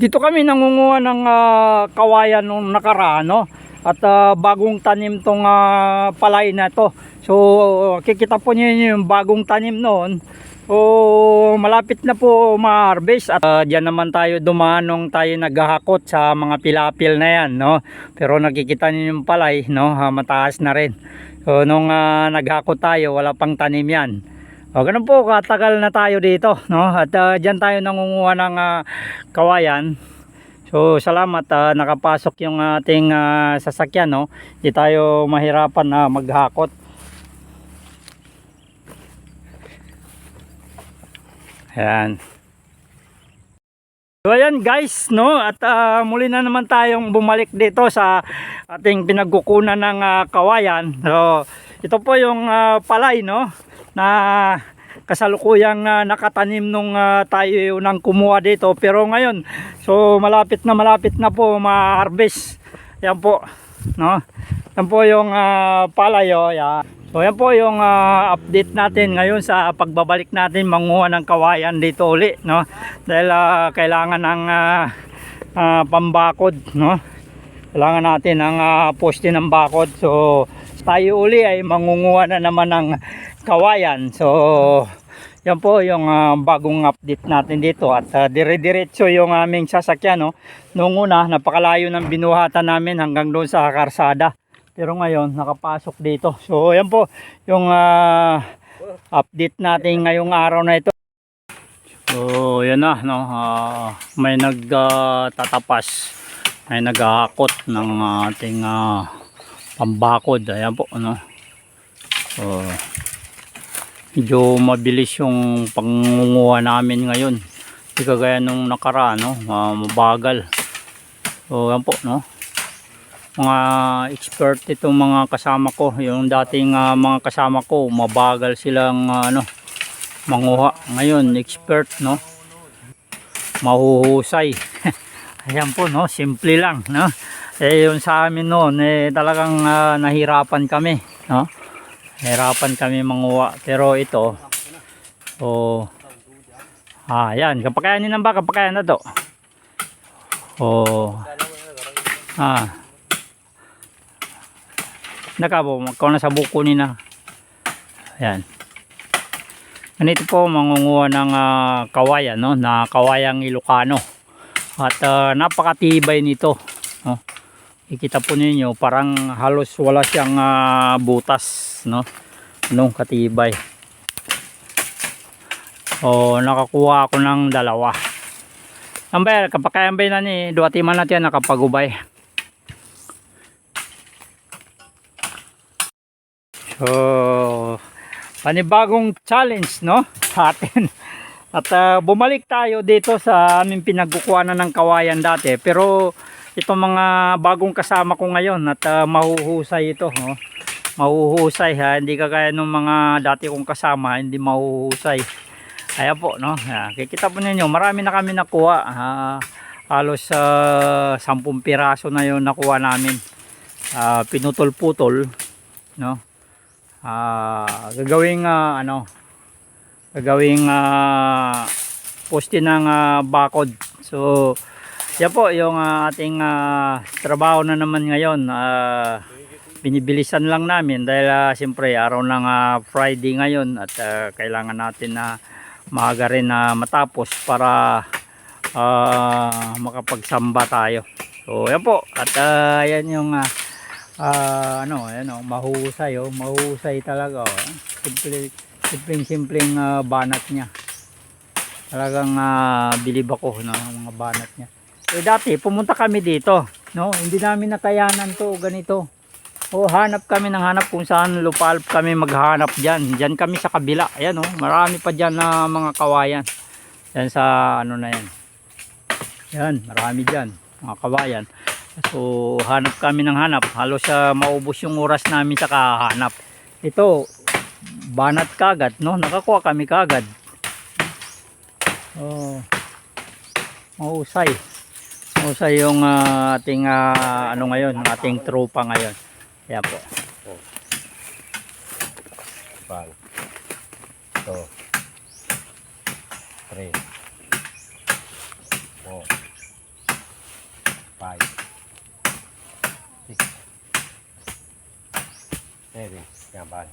Dito kami nangunguha ng ah, kawayan nung nakaraan, no? At ah, bagong tanim tong ah, palay na to. So, kikita po niyo yung bagong tanim noon. O malapit na po ma-harvest at ah, diyan naman tayo dumaan nung tayo naghahakot sa mga pilapil na yan, no? Pero nakikita niyo yung palay, no? Ah, mataas na rin. So, nung ah, naghakot tayo, wala pang tanim yan. O, ganun po, katagal na tayo dito, no? At uh, dyan tayo nangunguha ng ah, kawayan. So, salamat, ah, nakapasok yung ating ah, sasakyan, no? Hindi tayo mahirapan na maghakot. Ayan. So ayan guys, no? At ah, muli na naman tayong bumalik dito sa ating pinagkukunan ng ah, kawayan. So, ito po yung ah, palay, no? Na kasalukuyang ah, nakatanim nung ah, tayo nang kumuha dito. Pero ngayon, so malapit na malapit na po ma-harvest. Yan po, no? Yan po yung ah, palay, oh. Yan. So yan po yung ah, update natin ngayon sa pagbabalik natin manguha ng kawayan dito uli, no? Dahil ah, kailangan ng ah, ah, pambakod, no? Kailangan natin ng ah, poste ng bakod. So tayo uli ay mangunguha na naman ng kawayan. So yan po yung ah, bagong update natin dito at ah, dire-diretso yung aming sasakyan no. Noong una napakalayo ng binuhatan namin hanggang doon sa karsada. Pero ngayon nakapasok dito. So yan po yung ah, update natin ngayong araw na ito. So yan na no. Ah, may nagtatapas. may naghahakot ng ating ah, pambakod. Ayan po ano. So medyo mabilis yung pangunguha namin ngayon. Hindi kagaya nung nakaraan no. Ah, mabagal. So yan po no? Mga expert itong mga kasama ko. Yung dating ah, mga kasama ko mabagal silang ah, ano manguha. Ngayon expert no? Mahuhusay. Ayan po no? Simple lang no? Eh yun sa amin noon eh talagang ah, nahirapan kami no nahirapan kami manguha pero ito oh ah yan kapakayanin ng ba? Kapakayan na to. Oh ah nakabo magkaw na sa buko ni na. Ayan ganito po mangunguha ng ah, kawayan no? Na kawayang ilocano. At ah, napakatibay nito no? Ikita po ninyo parang halos wala siyang ah, butas no nung katibay o nakakuha ako ng dalawa Amber, kapag kayambay na ni, duwati man natin nakapagubay. So, panibagong challenge, no? Sa atin. At ah, bumalik tayo dito sa aming pinagkukuhanan ng kawayan dati. Pero itong mga bagong kasama ko ngayon at ah, mahuhusay ito, no? Mahuhusay ha, hindi kagaya ng mga dati kong kasama, hindi mahuhusay. Ayan po, no? Kikita po ninyo, marami na kami nakuha. ah, halos sa 10 piraso na yon nakuha namin. Ah, pinutol-putol, no? ah gagawing ah, ano gagawing ah, poste ng ah, bakod so yan po yung ah, ating ah, trabaho na naman ngayon ah, binibilisan lang namin dahil ah, siyempre araw ng ah, Friday ngayon at ah, kailangan natin na maaga rin na matapos para ah, makapagsamba tayo so yan po at ah, yan yung ah, ah ano, ayan oh, mahusay oh, mahusay talaga oh. Simple, simpleng simpleng ah, banat niya. Talagang uh, bilib ako no, mga banat niya. Eh dati pumunta kami dito, no? Hindi namin nakayanan to ganito. O hanap kami ng hanap kung saan lupalp kami maghanap diyan. Diyan kami sa kabila. Ayan oh, marami pa diyan na mga kawayan. Yan sa ano na yan. Yan, marami diyan, mga kawayan. So hanap kami ng hanap. Halos sa maubos yung oras namin sa kahanap. Ito banat kagad, no? Nakakuha kami kagad. Oh. Mahusay. Mahusay yung ah, ating ah, ano ngayon, ating tropa ngayon. Kaya po. One, two, three, four, Pai. Đây đi, nhà bạn.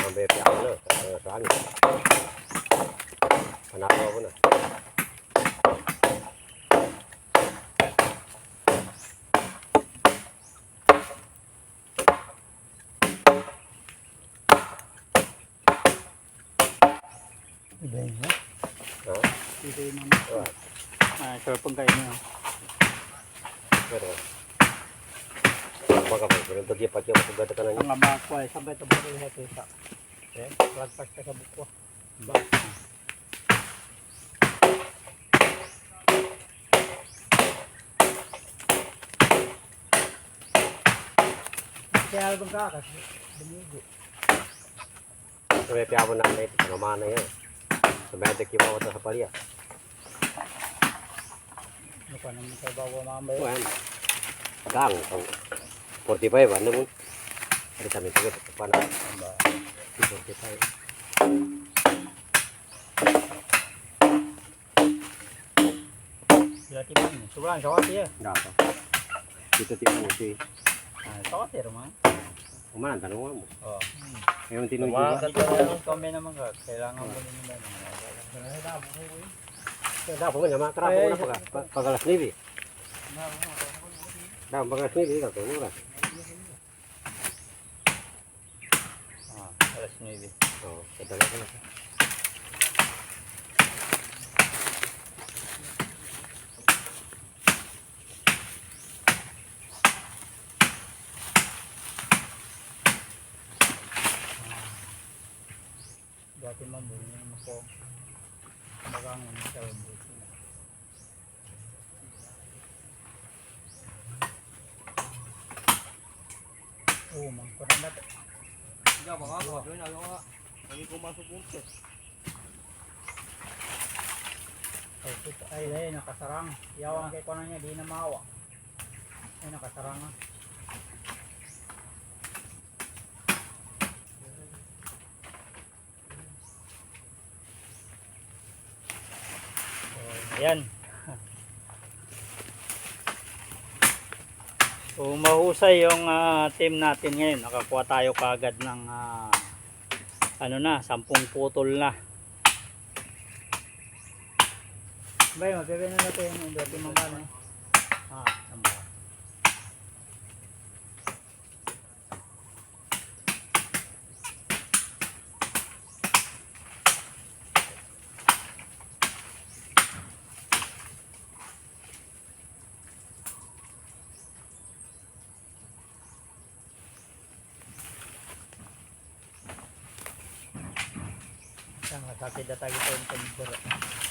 Ang bebe ako na, sa saan. Panalo ako na. Iba yun, ha? Ha? Iba yun naman. Alright. Ah, sarap pang kain nyo. Pero, baka pa, pero ito pa siya masugata ka na niya. Ang abak ko ay sabay ito bakit sa tisa. Eh, lagpas ka sa buko. Ba? Kaya album ka kasi bumugo. Sa may piyawan na ito, naman na yan. Sa may adik yung mga sa palya. Ano pa naman sa bawa mamay. Well, gang, ang 45, ano mo? Ada sa amin, tigot, paano? Ba? 45. Sila timan. Sobrang sa kasi ya. Dapat. Dito tiyan mo si, Ah, sa kasi naman. umanan, tanong mo. Oh. Ngayon tinuloy Tama. ba? Dito na kami naman ka. Kailangan mo din naman. Dah pokoknya mak kerap pokoknya pakai pakai sendiri. Dah pakai sendiri tak tahu lah. Oh, Oh, mangkurang na. Ikaw baka ako, doon ako nga. Hindi ko masuk punto. Ay, ito, ay, ay, nakasarang. Yawang kay ko na niya, di na mawa. Ay, nakasarang na. So, ayan. So, mahusay yung ah, team natin ngayon. Nakakuha tayo kagad ng ah, ano na, sampung putol na. Bay, magkakain na natin yung dati mamba na. Ah, samba. Saan kasakit na tayo ito yung pambura.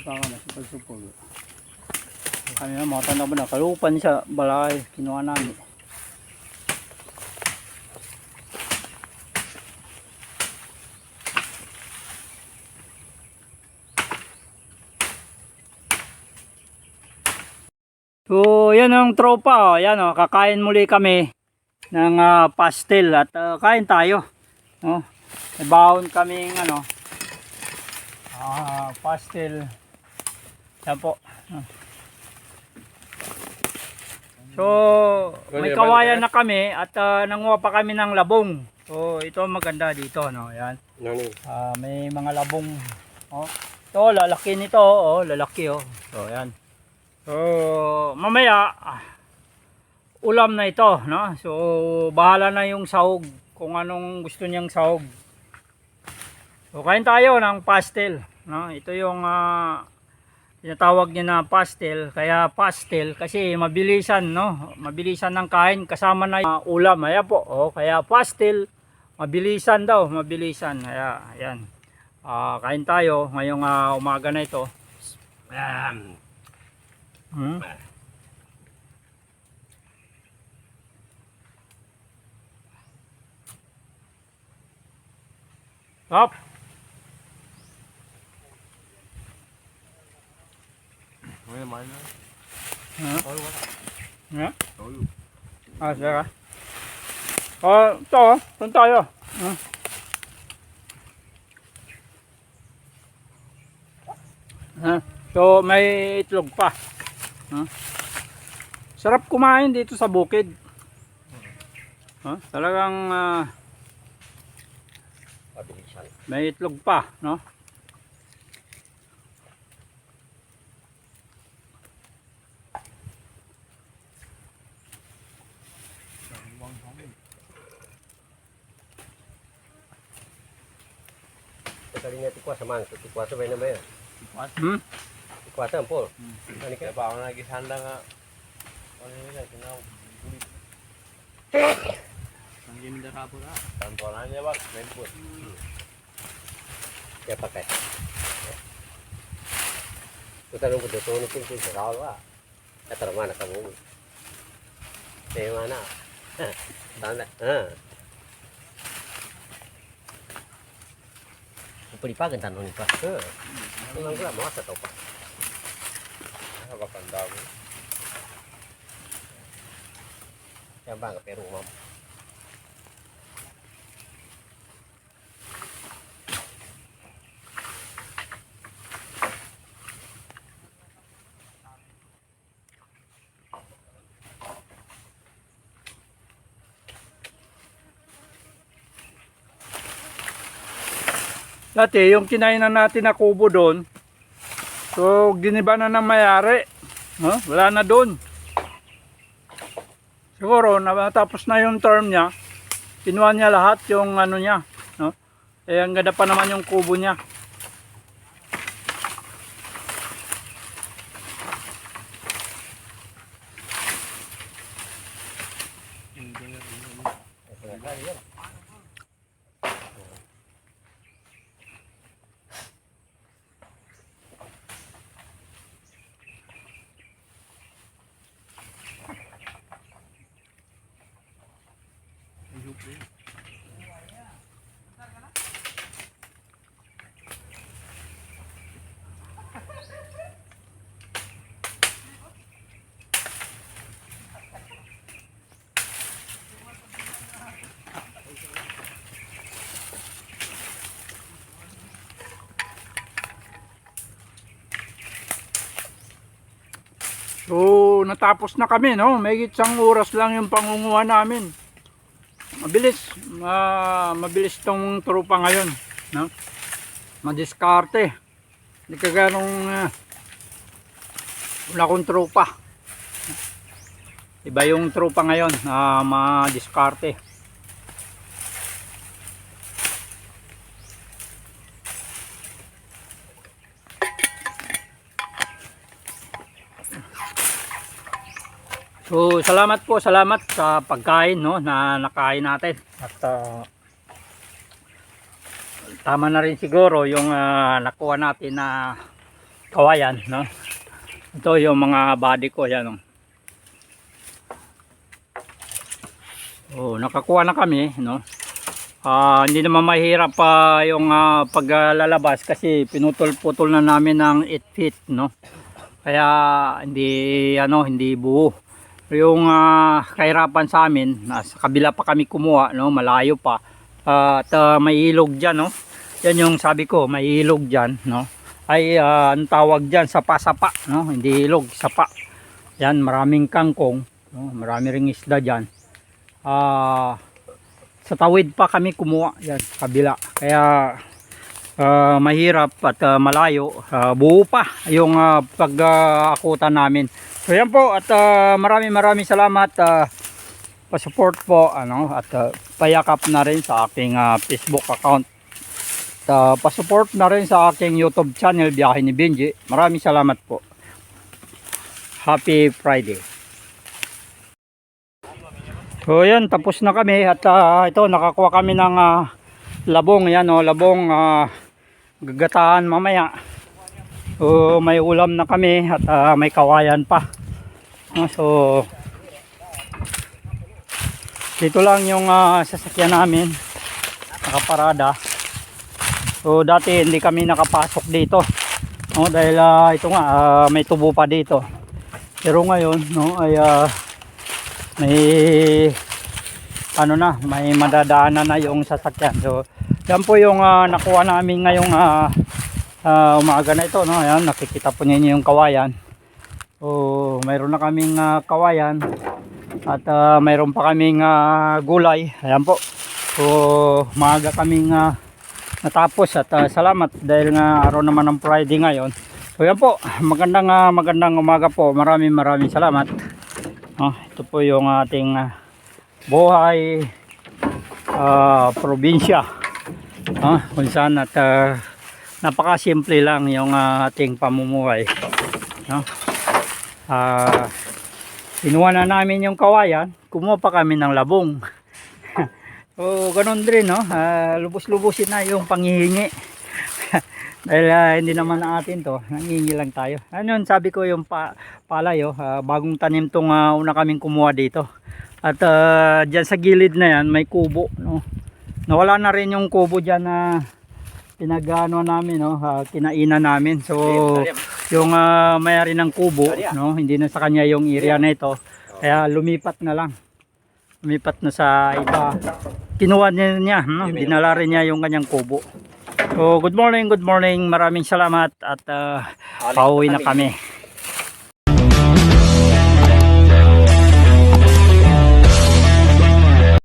Baka masipag sa polo. Kami na mga tanda ba na kalupan sa balay kinuha namin. So, yan ang tropa. Oh. Yan, oh. kakain muli kami ng ah, pastel at ah, kain tayo. No? May baon kaming ano, ah, pastel. Yan po. So, may kawayan na kami at ah, nanguha pa kami ng labong. So, ito maganda dito, no? Yan. Ah, may mga labong. Oh. Ito, lalaki nito, oh, lalaki oh. So, yan. So, mamaya ah, ulam na ito, no? So, bahala na yung sahog kung anong gusto niyang sahog. So, kain tayo ng pastel, no? Ito yung ah, tinatawag niya na pastel, kaya pastel kasi mabilisan, no? Mabilisan ng kain kasama na yung ah, ulam. Ayan po, oh, kaya pastel mabilisan daw, mabilisan. Kaya, ayan. Ah, kain tayo ngayong ah, umaga na ito. Um, อืมครับไม่ได้ไม้นะเอาอยู่วะเนี่ยเอาอยู่อ่าเสียกันอ๋อเจ้าสนใจเหรออืม cho mấy trùng qua Ha? Sarap kumain dito sa bukid. Ha? Talagang pabilisan. may itlog pa, no? Kalinya tikwa sa man, tikwa sa bay na? Hmm? Tikwa sa po. Nani Kaya ka? pa ako nagisanda nga. Ano yun na, tinaw. Ang ganda ka po na. Tantuanan niya ba? May po. Kaya pakai. Kita nung kudo tuno pun pun sa kawa. Kata mana kamu? Saya mana? Tanda. Ha. Palipagan tanong ni pa. Ha. Ang gula mo sa to pa. Nakakapanda mo. Kaya ba ka pero mo. Dati, yung kinainan natin na kubo doon, so giniba na ng mayari. No? Wala na doon. Siguro, natapos na yung term niya, kinuha niya lahat yung ano niya. No? Eh, ang ganda pa naman yung kubo niya. So, natapos na kami, no? May isang oras lang yung pangunguha namin. Mabilis. Ma mabilis tong trupa ngayon, no? Madiskarte. Hindi ka ganong uh, wala akong trupa. Iba yung trupa ngayon na madiskarte. So, salamat po, salamat sa pagkain no na nakain natin. At ah, tama na rin siguro yung ah, nakuha natin na kawayan, no. Ito yung mga body ko, yan oh. Oh, nakakuha na kami, no? Ah, hindi naman mahirap pa yung ah, paglalabas kasi pinutol-putol na namin ng 8 feet, no? Kaya hindi ano, hindi buo. Yung ah, kahirapan sa amin, nasa kabila pa kami kumuha, no? Malayo pa. Ah, at ah, may ilog diyan, no? Yan yung sabi ko, may ilog diyan, no? Ay ah, ang tawag diyan sapa-sapa, no? Hindi ilog, sapa. Yan, maraming kangkong, no? Marami ring isda diyan. Ah, sa tawid pa kami kumuha yan kabila kaya ah, mahirap at ah, malayo Ah, buo pa yung uh, pag-akutan namin so yan po at ah, maraming maraming salamat uh, pa-support po ano at ah, payakap na rin sa aking ah, Facebook account at ah, pa-support na rin sa aking YouTube channel Biyahe ni Benji maraming salamat po Happy Friday So yan, tapos na kami at ah, ito nakakuha kami ng ah, labong yan oh, labong ah, gagataan mamaya. So may ulam na kami at ah, may kawayan pa. Ah, so dito lang yung ah, sasakyan namin nakaparada. So dati hindi kami nakapasok dito. No, dahil ah, ito nga ah, may tubo pa dito. Pero ngayon no ay ah, may ano na, may madadaanan na yung sasakyan. So, yan po yung ah, nakuha namin ngayong ah, ah, umaga na ito. No? Ayan, nakikita po ninyo yung kawayan. So, mayroon na kaming ah, kawayan at ah, mayroon pa kaming ah, gulay. Ayan po. So, maaga kaming ah, natapos at ah, salamat dahil nga araw naman ng Friday ngayon. So, yan po. Magandang, ah, magandang umaga po. Maraming maraming salamat. Ah, ito po yung ating ah, buhay ah, probinsya. Ah, kung saan at ah, napakasimple lang yung ah, ating pamumuhay. No? Ah, kinuha na namin yung kawayan, kumuha pa kami ng labong. so, ganun din, no? Ah, lubos-lubusin na yung panghihingi. Dahil ah, hindi naman atin to, nangingi lang tayo. Ano yun, sabi ko yung pa, palay, oh, ah, bagong tanim tong ah, una kaming kumuha dito. At uh, dyan sa gilid na yan, may kubo. No? Nawala na rin yung kubo dyan na pinagano namin, no? ah, kinainan namin. So, yung uh, mayari ng kubo, no? hindi na sa kanya yung area na ito. Kaya lumipat na lang. Lumipat na sa iba. Kinuha niya, niya no? dinala rin niya yung kanyang kubo. So, good morning, good morning. Maraming salamat at uh, pauwi na kami.